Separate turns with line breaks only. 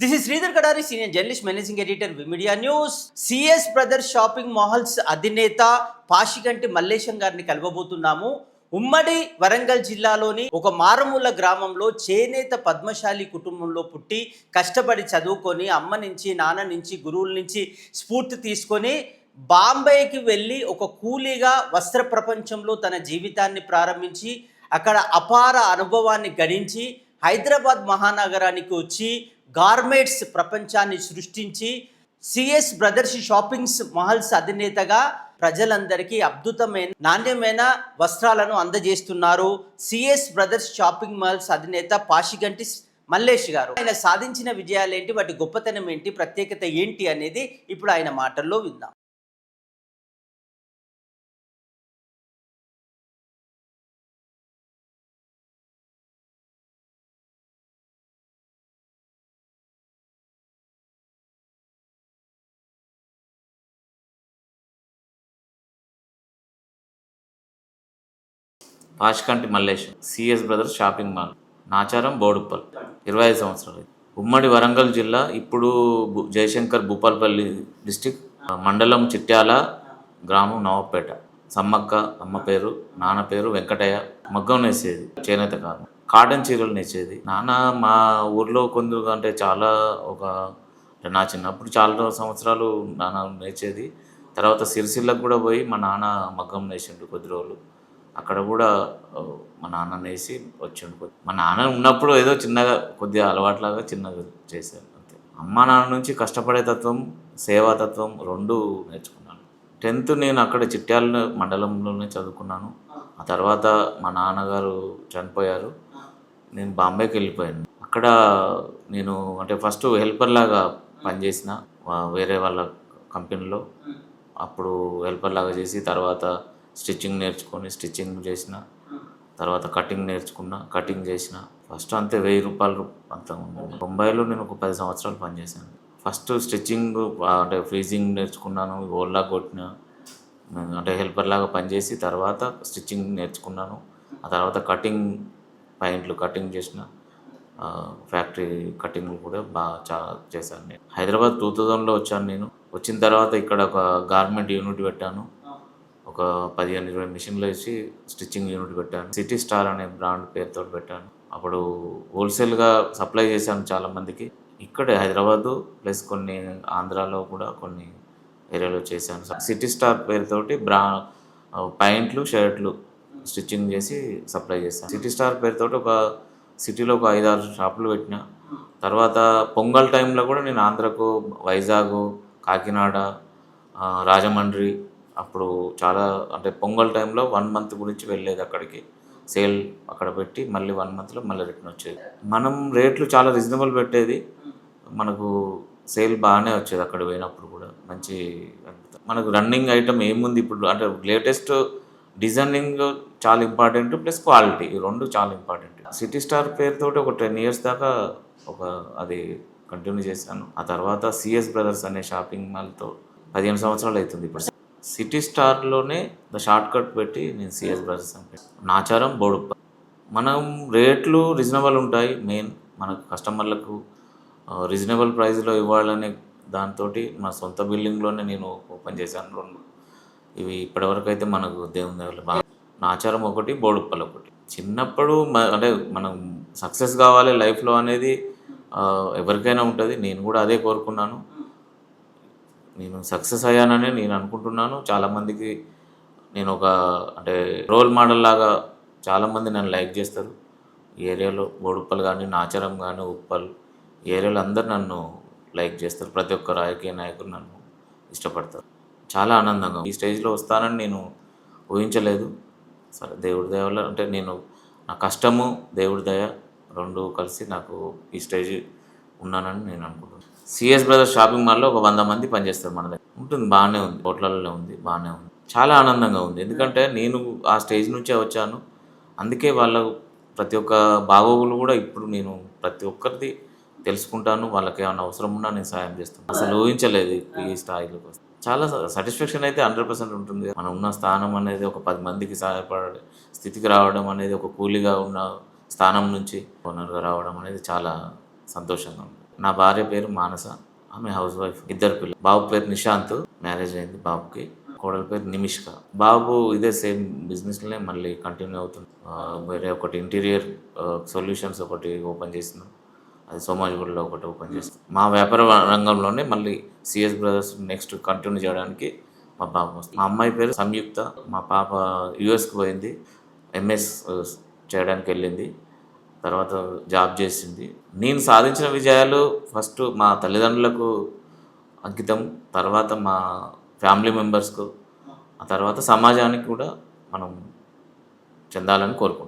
This is Sridhar Kadari senior journalist managing editor media news CS brothers shopping malls అధినేత పాషికంటి మల్లేశం గారిని కలవబోతున్నాము. ఉమ్మడి వరంగల్ జిల్లాలోని ఒక మారుమూల గ్రామంలో చేనేత పద్మశాలి కుటుంబంలో పుట్టి కష్టపడి చదువుకొని అమ్మ నుంచి నాన్న నుంచి గురువుల నుంచి స్ఫూర్తి తీసుకొని బాంబేకి వెళ్ళి ఒక కూలీగా వస్త్ర ప్రపంచంలో తన జీవితాన్ని ప్రారంభించి అక్కడ అపార అనుభవాన్ని గడించి హైదరాబాద్ మహానగరానికి వచ్చి గార్మెంట్స్ ప్రపంచాన్ని సృష్టించి సిఎస్ బ్రదర్స్ షాపింగ్స్ మహల్స్ అధినేతగా ప్రజలందరికీ అద్భుతమైన నాణ్యమైన వస్త్రాలను అందజేస్తున్నారు సిఎస్ బ్రదర్స్ షాపింగ్ మాల్స్ అధినేత పాషిగంటి మల్లేష్ గారు. ఆయన సాధించిన విజయాలు ఏంటి వాటి గొప్పతనం ఏంటి? ప్రత్యేకత ఏంటి? అనేది ఇప్పుడు ఆయన మాటల్లో విందాం.
Pashkanti Mallesh CS brothers shopping mall Nacharam Boduppal ఇరవై ఐదు సంవత్సరాలు. ఉమ్మడి వరంగల్ జిల్లా ఇప్పుడు జయశంకర్ భూపాల్పల్లి డిస్టిక్ మండలం చిట్యాల గ్రామం నవాపేట సమ్మక్క అమ్మ పేరు నాన్న పేరు వెంకటయ్య మగ్గం నేసేది చేనేత కారణం కాటన్ చీరలు నేసేది. నాన్న మా ఊర్లో కొందరు అంటే చాలా ఒక నా చిన్నప్పుడు చాలా సంవత్సరాలు నాన్న నేర్చేది తర్వాత సిరిసిల్లకు కూడా పోయి మా నాన్న మగ్గం నేసిండు కొద్ది రోజులు. అక్కడ కూడా మా నాన్న వేసి వచ్చిండు. మా నాన్న ఉన్నప్పుడు ఏదో చిన్నగా కొద్దిగా అలవాట్లాగా చిన్నగా చేశాను అంతే. అమ్మ నాన్న నుంచి కష్టపడే తత్వం సేవాతత్వం రెండు నేర్చుకున్నాను. టెన్త్ నేను అక్కడ చిట్యాల మండలంలోనే చదువుకున్నాను. ఆ తర్వాత మా నాన్నగారు చనిపోయారు. నేను బాంబేకి వెళ్ళిపోయాను. అక్కడ నేను అంటే ఫస్ట్ హెల్పర్ లాగా పనిచేసిన వేరే వాళ్ళ కంపెనీలో. అప్పుడు హెల్పర్ లాగా చేసి తర్వాత స్టిచ్చింగ్ నేర్చుకొని స్టిచ్చింగ్ చేసిన తర్వాత కటింగ్ నేర్చుకున్న కటింగ్ చేసిన. ఫస్ట్ అంతే వెయ్యి రూపాయలు అంత ఉంది. బొంబాయిలో నేను ఒక పది సంవత్సరాలు పనిచేశాను ఫస్ట్ స్టిచ్చింగ్ అంటే ఫ్రీజింగ్ నేర్చుకున్నాను ఓల్లా కొట్టిన అంటే హెల్పర్ లాగా పనిచేసి తర్వాత స్టిచ్చింగ్ నేర్చుకున్నాను. ఆ తర్వాత కటింగ్ పాయింట్లు కటింగ్ చేసిన ఫ్యాక్టరీ కటింగ్ కూడా బాగా చాలా చేశాను నేను. హైదరాబాద్ టూ థౌజండ్లో వచ్చాను నేను. వచ్చిన తర్వాత ఇక్కడ ఒక గార్మెంట్ యూనిట్ పెట్టాను. ఒక పదిహేను ఇరవై మిషన్లు వేసి స్టిచ్చింగ్ యూనిట్ పెట్టాను. సిటీ స్టార్ అనే బ్రాండ్ పేరుతో పెట్టాను. అప్పుడు హోల్సేల్గా సప్లై చేశాను చాలామందికి. ఇక్కడ ఇక్కడే హైదరాబాదు ప్లస్ కొన్ని ఆంధ్రాలో కూడా కొన్ని ఏరియాలో చేశాను. సిటీ స్టార్ పేరుతోటి బ్రా ప్యాంట్లు షర్ట్లు స్టిచ్చింగ్ చేసి సప్లై చేశాను. సిటీ స్టార్ పేరుతోటి ఒక సిటీలో ఒక ఐదారు షాపులు పెట్టిన. తర్వాత పొంగల్ టైంలో కూడా నేను ఆంధ్రకు వైజాగ్ కాకినాడ రాజమండ్రి అప్పుడు చాలా అంటే పొంగల్ టైంలో వన్ మంత్ గురించి వెళ్ళేది అక్కడికి. సేల్ అక్కడ పెట్టి మళ్ళీ వన్ మంత్లో మళ్ళీ రిటర్న్ వచ్చేది. మనం రేట్లు చాలా రీజనబుల్ పెట్టేది. మనకు సేల్ బాగానే వచ్చేది అక్కడ పోయినప్పుడు కూడా. మంచి మనకు రన్నింగ్ ఐటమ్ ఏముంది ఇప్పుడు? అంటే లేటెస్ట్ డిజైనింగ్ చాలా ఇంపార్టెంట్ ప్లస్ క్వాలిటీ. ఈ రెండు చాలా ఇంపార్టెంట్. సిటీ స్టార్ పేరుతోటి ఒక టెన్ ఇయర్స్ దాకా ఒక అది కంటిన్యూ చేశాను. ఆ తర్వాత సిఎస్ బ్రదర్స్ అనే షాపింగ్ మాల్తో పదిహేను సంవత్సరాలు అవుతుంది ఇప్పుడు. సిటీ స్టార్లోనే ద షార్ట్ కట్ పెట్టి నేను సిఎస్ బ్రదర్స్ అని నాచారం బోడుప్ప. మనం రేట్లు రీజనబుల్ ఉంటాయి. మెయిన్ మనకు కస్టమర్లకు రీజనబుల్ ప్రైస్లో ఇవ్వాలనే దాంతో నా సొంత బిల్డింగ్లోనే నేను ఓపెన్ చేశాను రెండు. ఇవి ఇప్పటివరకు అయితే మనకు దేవుని దేవుళ్ళు బాగా. నాచారం ఒకటి బోడుప్పలు ఒకటి. చిన్నప్పుడు అంటే మనం సక్సెస్ కావాలి లైఫ్లో అనేది ఎవరికైనా ఉంటుంది. నేను కూడా అదే కోరుకున్నాను. నేను సక్సెస్ అయ్యానని నేను అనుకుంటున్నాను. చాలామందికి నేను ఒక అంటే రోల్ మోడల్ లాగా చాలామంది నన్ను లైక్ చేస్తారు. ఈ ఏరియాలో బోడుప్పల్ కానీ నాచారం కానీ ఉప్పల్ ఈ ఏరియాలో అందరు నన్ను లైక్ చేస్తారు. ప్రతి ఒక్క రాజకీయ నాయకులు నన్ను ఇష్టపడతారు. చాలా ఆనందంగా ఈ స్టేజ్లో వస్తానని నేను ఊహించలేదు. సరే దేవుడి దయ వల్ల అంటే నేను నా కష్టము దేవుడి దయ రెండు కలిసి నాకు ఈ స్టేజ్ ఉన్నానని నేను అనుకుంటున్నాను. సిఎస్ బ్రదర్స్ షాపింగ్ మాల్లో ఒక వంద మంది పనిచేస్తారు మన దగ్గర. ఉంటుంది బాగానే ఉంది. హోటళ్ళలో ఉంది బాగానే ఉంది. చాలా ఆనందంగా ఉంది. ఎందుకంటే నేను ఆ స్టేజ్ నుంచే వచ్చాను. అందుకే వాళ్ళ ప్రతి ఒక్క బాగోగులు కూడా ఇప్పుడు నేను ప్రతి ఒక్కరిది తెలుసుకుంటాను. వాళ్ళకి ఏమైనా అవసరం ఉన్నా నేను సాయం చేస్తాను. అసలు ఊహించలేదు ఈ స్థాయిలోకి వస్తే. చాలా సాటిస్ఫాక్షన్ అయితే హండ్రెడ్ పర్సెంట్ ఉంటుంది. మనం ఉన్న స్థానం అనేది ఒక పది మందికి సహాయపడే స్థితికి రావడం అనేది ఒక కూలీగా ఉన్న స్థానం నుంచి ఓనర్గా రావడం అనేది చాలా సంతోషంగా ఉంది నా భార్య పేరు మానస. ఆమె హౌస్ వైఫ్. ఇద్దరు పిల్లలు. బాబు పేరు నిశాంత్. మ్యారేజ్ అయింది బాబుకి. కోడల పేరు నిమిష్క. బాబు ఇదే సేమ్ బిజినెస్లోనే మళ్ళీ కంటిన్యూ అవుతుంది. వేరే ఒకటి ఇంటీరియర్ సొల్యూషన్స్ ఒకటి ఓపెన్ చేస్తున్నాం. అది సోమాజిగూడలో ఒకటి ఓపెన్ చేస్తాం మా వ్యాపార రంగంలోనే మళ్ళీ సిఎస్ బ్రదర్స్ నెక్స్ట్ కంటిన్యూ చేయడానికి మా బాబు వస్తుంది మా అమ్మాయి పేరు సంయుక్త. మా పాప యుఎస్కి పోయింది. ఎంఎస్ చేయడానికి వెళ్ళింది. తర్వాత జాబ్ చేసింది. నేను సాధించిన విజయాలు ఫస్ట్ మా తల్లిదండ్రులకు అంకితం తర్వాత మా ఫ్యామిలీ మెంబర్స్కు ఆ తర్వాత సమాజానికి కూడా మనం చెందాలని కోరుకుంటున్నాం.